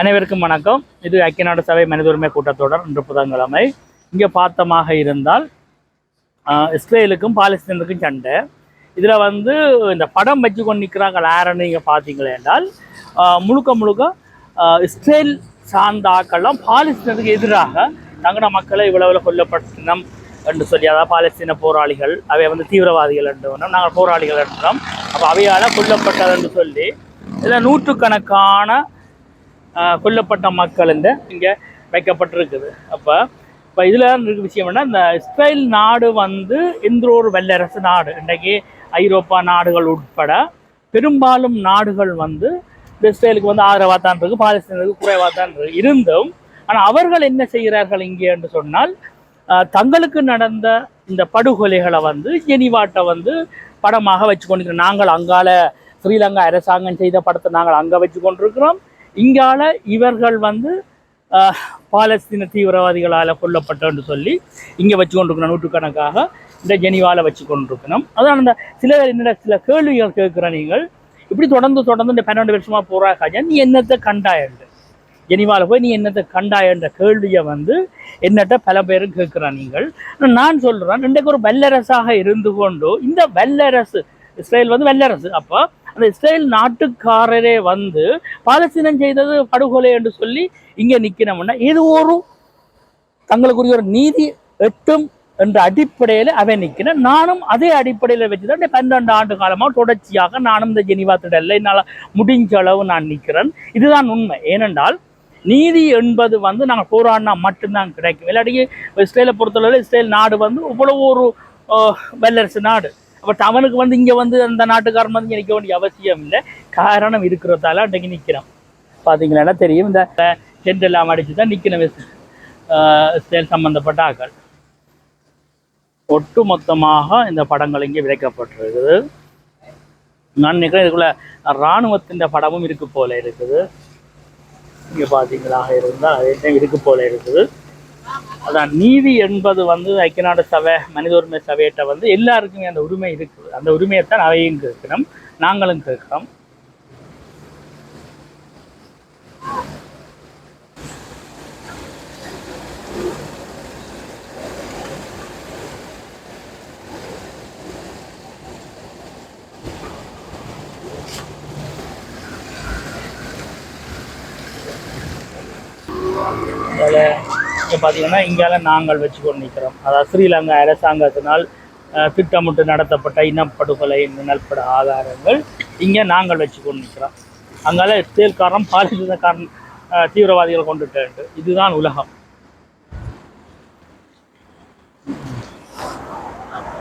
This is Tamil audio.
அனைவருக்கும் வணக்கம். இது ஐக்கியநாடு சபை மனித உரிமை கூட்டத்தொடர் இன்று புதன்கிழமை. இங்கே பார்த்தமாக இருந்தால் இஸ்ரேலுக்கும் பாலஸ்தீனுக்கும் சண்டை. இதில் வந்து இந்த படம் வச்சு கொண்டு நிற்கிறாங்க யாருன்னு நீங்கள் பார்த்தீங்களே என்றால் முழுக்க முழுக்க இஸ்ரேல் சார்ந்த ஆக்கள்லாம் பாலஸ்தீனத்துக்கு எதிராக தங்கட மக்களை இவ்வளவு கொல்லப்பட்டினம் என்று சொல்லி அதாவது பாலஸ்தீன போராளிகள் அவை வந்து தீவிரவாதிகள் என்று நாங்கள் போராளிகள் என்றோம். அப்போ அவையால் கொல்லப்பட்டது என்று சொல்லி இதில் நூற்றுக்கணக்கான கொல்லப்பட்ட மக்கள் இந்த இங்கே வைக்கப்பட்டிருக்குது. அப்போ இப்போ இதில் இருக்க விஷயம் என்ன இந்த இஸ்ரேல் நாடு வந்து எந்த ஒரு வல்லரசு நாடு. இன்றைக்கு ஐரோப்பா நாடுகள் உட்பட பெரும்பாலும் நாடுகள் வந்து இந்த இஸ்ரேலுக்கு வந்து ஆதரவாக தான் இருக்குது பாலஸ்தீனுக்கு குறைவாக தான் இருக்குது இருந்தும் ஆனால் அவர்கள் என்ன செய்கிறார்கள் இங்கே என்று சொன்னால் தங்களுக்கு நடந்த இந்த படுகொலைகளை வந்து ஜெனிவாட்டை வந்து படமாக வச்சு கொண்டிருக்கிறோம் நாங்கள் அங்கால ஸ்ரீலங்கா அரசாங்கம் செய்த படத்தை நாங்கள் அங்கே வச்சு கொண்டிருக்கிறோம் இங்கால இவர்கள் வந்து ஆஹ், பாலஸ்தீன தீவிரவாதிகளால் கொல்லப்பட்டோன்னு சொல்லி இங்கே வச்சு கொண்டிருக்கணும் நூற்றுக்கணக்காக. இந்த ஜெனிவால வச்சு கொண்டிருக்கணும் அதான் அந்த சில என்னோட சில கேள்விகள் கேட்குற நீங்கள். இப்படி தொடர்ந்து தொடர்ந்து இந்த பன்னெண்டு வருஷமாக போராக்காஜா நீ என்னத்தை கண்டாயண்டு ஜெனிவால போய் நீ என்னத்தை கண்டாயன்ற கேள்வியை வந்து என்னட்ட பல பேரும் கேட்குறான் நீங்கள். நான் சொல்கிறேன் இன்றைக்கு ஒரு வல்லரசாக இருந்து கொண்டு இந்த வல்லரசு இஸ்ரேல் வந்து வல்லரசு. அப்போ அந்த இஸ்ரேல் நாட்டுக்காரரே வந்து பாலஸ்தீனம் செய்தது படுகொலை என்று சொல்லி இங்கே நிற்கணும்னா இது ஒரு தங்களுக்குரிய ஒரு நீதி எட்டும் என்ற அடிப்படையில் அவன் நிற்கிறேன் நானும் அதே அடிப்படையில் வச்சு தான் பன்னெண்டு ஆண்டு காலமாக தொடர்ச்சியாக நானும் இந்த ஜெனிவா திடலில் என்னால் முடிஞ்ச அளவு நான் நிற்கிறேன். இதுதான் உண்மை. ஏனென்றால் நீதி என்பது வந்து நாங்கள் போராடினா மட்டும்தான் கிடைக்கும். இல்லாட்டி இஸ்ரேலை பொறுத்தளவில் இஸ்ரேல் நாடு வந்து இவ்வளவு ஒரு வல்லரசு நாடு. பட் அவனுக்கு வந்து இங்கே வந்து அந்த நாட்டுக்காரன் வந்து இங்கே நிற்க வேண்டிய அவசியம் இல்லை. காரணம் இருக்கிறதால அன்றைக்கு நிற்கிறான் பார்த்தீங்கன்னா தெரியும் இந்த டென்ட் எல்லாம் அடித்து தான் நிற்கணும் செயல் சம்பந்தப்பட்ட ஆக்கள் ஒட்டு மொத்தமாக இந்த படங்கள் இங்கே விளைக்கப்பட்டிருக்குது நான் நினைக்கிறேன் இதுக்குள்ள இராணுவத்தின் படமும் இருக்கு போல இருக்குது. இங்கே பார்த்தீங்களாக இருந்தால் அதே டைம் இருக்கு போல இருக்குது. அதான் நீதி என்பது வந்து ஐக்கிய நாடு சபை மனித உரிமை சபையிட்ட வந்து எல்லாருக்குமே அந்த உரிமை இருக்குது அந்த உரிமையைத்தான் அவையும் கேட்கிறோம் நாங்களும் கேட்கிறோம் Yeah. இங்கே பார்த்தீங்கன்னா இங்கால நாங்கள் வச்சு கொண்டு நிற்கிறோம் அதாவது ஸ்ரீலங்கா அரசாங்கத்தினால் திட்டமிட்டு நடத்தப்பட்ட இனப்படுகொலை நிழல்பட ஆதாரங்கள் இங்கே நாங்கள் வச்சு கொண்டு நிற்கிறோம் அங்கால இஸ்ரேல்காரன் பாலஸ்தீனக்காரன் தீவிரவாதிகள் கொண்டுட்டு இதுதான் உலகம்.